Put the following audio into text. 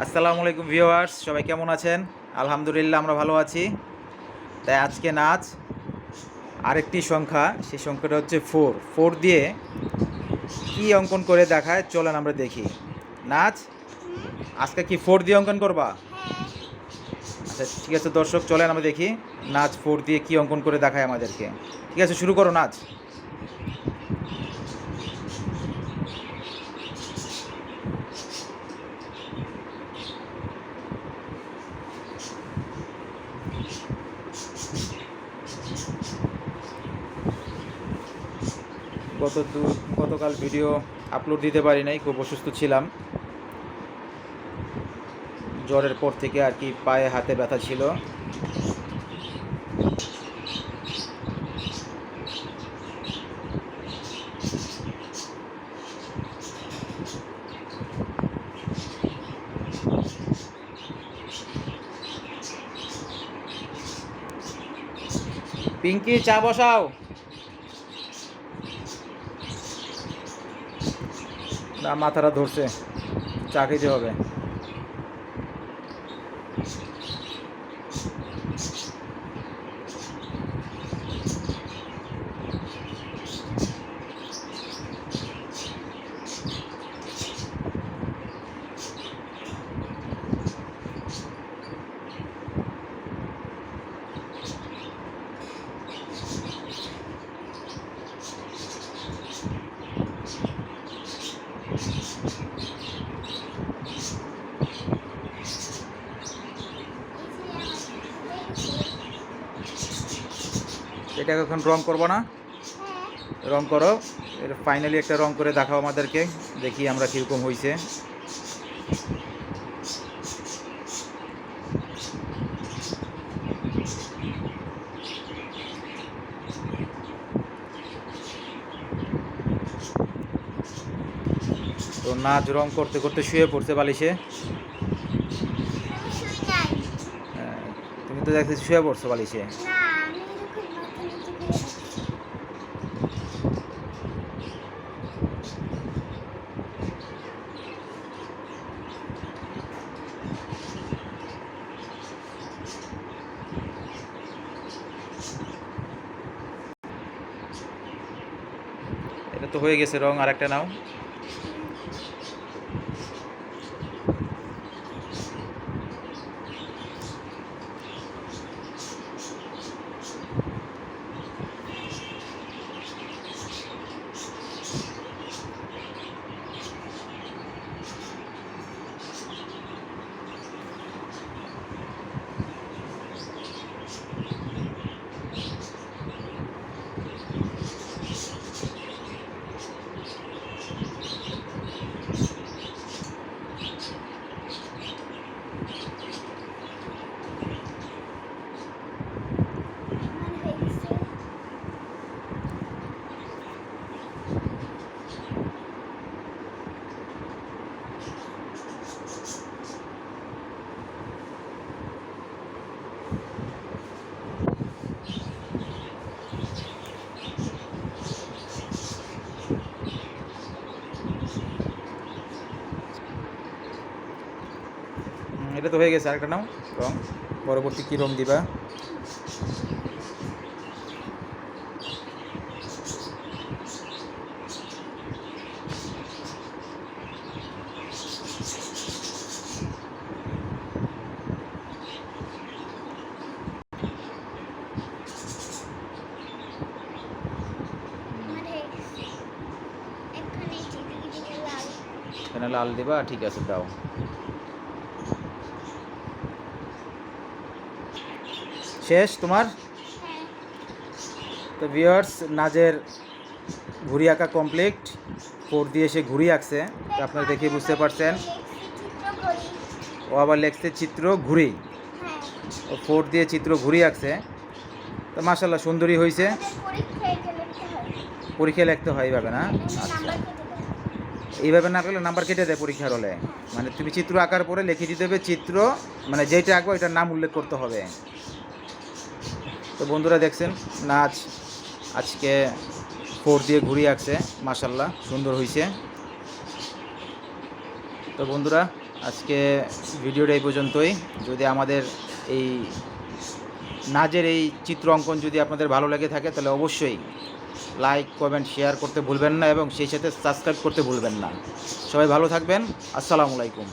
আসসালামু আলাইকুম ভিউয়ার্স, সবাই কেমন আছেন? আলহামদুলিল্লাহ আমরা ভালো আছি। তাই আজকে নাচ, আরেকটি সংখ্যা, সেই সংখ্যাটা হচ্ছে ফোর ফোর দিয়ে কি অঙ্কন করে দেখায়, চলেন আমরা দেখি। নাচ, আজকে কি ফোর দিয়ে অঙ্কন করবা? আচ্ছা ঠিক আছে দর্শক, চলেন আমরা দেখি, নাচ ফোর দিয়ে কি অঙ্কন করে দেখায় আমাদেরকে। ঠিক আছে, শুরু করো নাচ। গত গতকাল ভিডিও আপলোড দিতে পারি নাই, খুব অসুস্থ ছিলাম। জ্বরের পর থেকে আর কি পায়ে হাতে ব্যথা ছিল। পিঙ্কি, চা বসাও। মাথাটা ধরছে। চাকরিতে হবে। এটাকে এখন রং করব না। রং করো। এটা ফাইনালি একটা রং করে দেখাও আমাদেরকে। দেখি আমরা কীরকম হয়েছে তো নাচ রং করতে করতে শুয়ে পড়ছে বালিশে। হ্যাঁ, তুমি তো দেখছি শুয়ে পড়ছো বালিশে। তো হয়ে গেছে রং আর একটা নাও। এটা তো হয়ে গেছে আরেকটা নাও। রং। পরবর্তী কী রং দিবা? এখানে লাল দিবা ঠিক আছে দাও। শেষ তোমার? তো ভিউয়ার্স নাজের ঘুরি আঁকা কমপ্লিট ফোর দিয়ে সে ঘুড়ি আঁকছে। আপনারা দেখে বুঝতে পারছেন। ও আবার লেখছে চিত্র ঘুড়ি। ও ফোর দিয়ে চিত্র ঘুরি আঁকছে। তো মাসাল্লাহ সুন্দরী হয়েছে পরীক্ষায় লিখতে হয় এইভাবে না? আচ্ছা। এইভাবে না করলে নাম্বার কেটে দেয় পরীক্ষার হলে। মানে তুমি চিত্র আঁকার পরে লিখে দিতে হবে চিত্র মানে যেটা আঁকবো এটার নাম উল্লেখ করতে হবে। তো বন্ধুরা দেখছেন, নাচ আজকে ফোর দিয়ে ঘুরিয়ে আসছে মাসাল্লাহ সুন্দর হয়েছে তো বন্ধুরা, আজকে ভিডিওটা এই পর্যন্তই। যদি আমাদের এই নাচের এই চিত্র অঙ্কন যদি আপনাদের ভালো লেগে থাকে, তাহলে অবশ্যই লাইক, কমেন্ট, শেয়ার করতে ভুলবেন না এবং সেই সাথে সাবস্ক্রাইব করতে ভুলবেন না। সবাই ভালো থাকবেন। আসসালামু আলাইকুম।